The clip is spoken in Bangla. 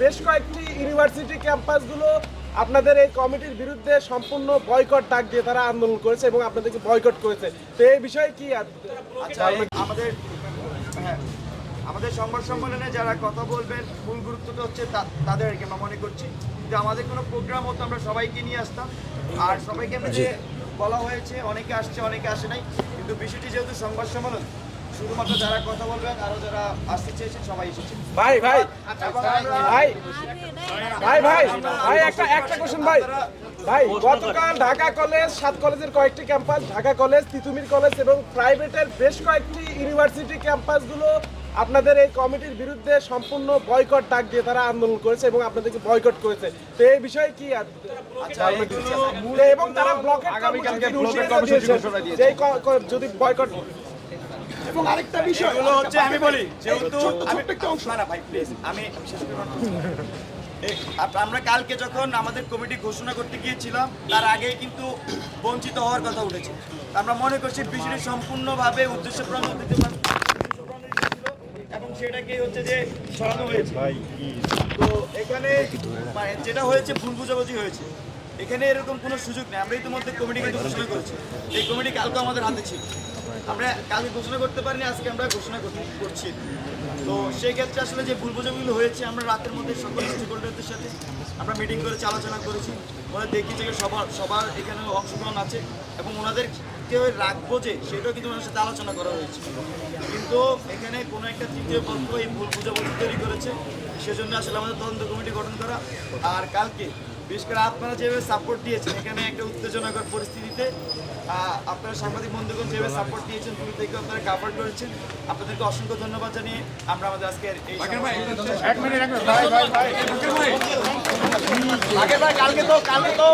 বেশ কয়েকটি ইউনিভার্সিটি ক্যাম্পাসগুলো আপনাদের এই কমিটির বিরুদ্ধে সম্পূর্ণ বয়কট ডাক দিয়ে তারা আন্দোলন করেছে এবং আপনাদেরকে বয়কট করেছে। তো এই বিষয়ে কি আচ্ছা আমাদের হ্যাঁ আমাদের সংবাদ সম্মেলনে যারা কথা বলবেন মূল গুরুত্বটা হচ্ছে তা- তাদেরকে আমরা মনে করছি। যে আমাদের কোনো প্রোগ্রাম হতো আমরা সবাইকে নিয়ে আসতাম। আর সবাইকে আমরা যে বলা হয়েছে অনেকে আসছে অনেকে আসে নাই। কিন্তু বিষয়টি যেহেতু সংবাদ সম্মেলন শুধুমাত্র যারা কথা বলবেন আরও যারা আসতে চেয়েছেন সবাই এসেছে ভাই ভাই ভাই ভাই ভাই ভাই একটা একটা কোশ্চেন ভাই। ভাই গতকাল ঢাকা কলেজ সাত কলেজের কয়েকটি campus Dhaka college Titumir college এবং প্রাইভেটের বেশ কয়েকটি ইউনিভার্সিটি ক্যাম্পাসগুলো আপনাদের এই কমিটির বিরুদ্ধে সম্পূর্ণ বয়কট ডাক দিয়ে তারা আন্দোলন করেছে এবং আপনাদেরকে বয়কট করেছে। তো এই বিষয়ে কি আর- আচ্ছা এবং তারা ব্লকের যদি বয়কট এবং আরেকটা বিষয় এগুলো হচ্ছে আমি বলি যেহেতু আমি না না ভাই প্লিজ আমি শেষ আমরা কালকে যখন আমাদের কমিটি ঘোষণা করতে গিয়েছিলাম তার আগে কিন্তু বঞ্চিত হওয়ার কথা উঠেছে। আমরা মনে করছি বিষয়টি সম্পূর্ণভাবে উদ্দেশ্য প্রণোদিত এবং সেটাকে হচ্ছে যে সরানো হয়েছে। তো এখানে মানে যেটা হয়েছে ভুল বুঝাবুঝি হয়েছে। এখানে এরকম কোনো সুযোগ নেই। আমরা ইতিমধ্যে কমিটিকে কিন্তু ঘোষণা করেছি। এই কমিটি কালকে আমাদের হাতে ছিল। আমরা কালকে ঘোষণা করতে পারিনি, আজকে আমরা ঘোষণা করছি। তো সেই ক্ষেত্রে আসলে যে ভুল বোঝাগুলো হয়েছে, আমরা রাতের মধ্যে সকল স্টেক হোল্ডারদের সাথে আমরা মিটিং করেছি আলোচনা করেছি। ওরা দেখি যে সবার সবার এখানে অংশগ্রহণ আছে এবং ওনাদের কেউ রাখব যে সেটাও কিন্তু ওনার সাথে আলোচনা করা হয়েছে। কিন্তু এখানে কোনো একটা তৃতীয় পক্ষ এই ভুল বুঝাবুঝি তৈরি করেছে সেজন্য আসলে আমাদের তদন্ত কমিটি গঠন করা। আর কালকে বিশেষ করে আপনারা যেভাবে সাপোর্ট দিয়েছেন এখানে একটা উত্তেজনাকর পরিস্থিতিতে আপনারা সাংবাদিক বন্ধুগণ যেভাবে সাপোর্ট দিয়েছেন দূর থেকে আপনারা কাভার করেছেন। আপনাদেরকে অসংখ্য ধন্যবাদ জানিয়ে আমরা আমাদের আজকের এই কালকে তো কালকে তো।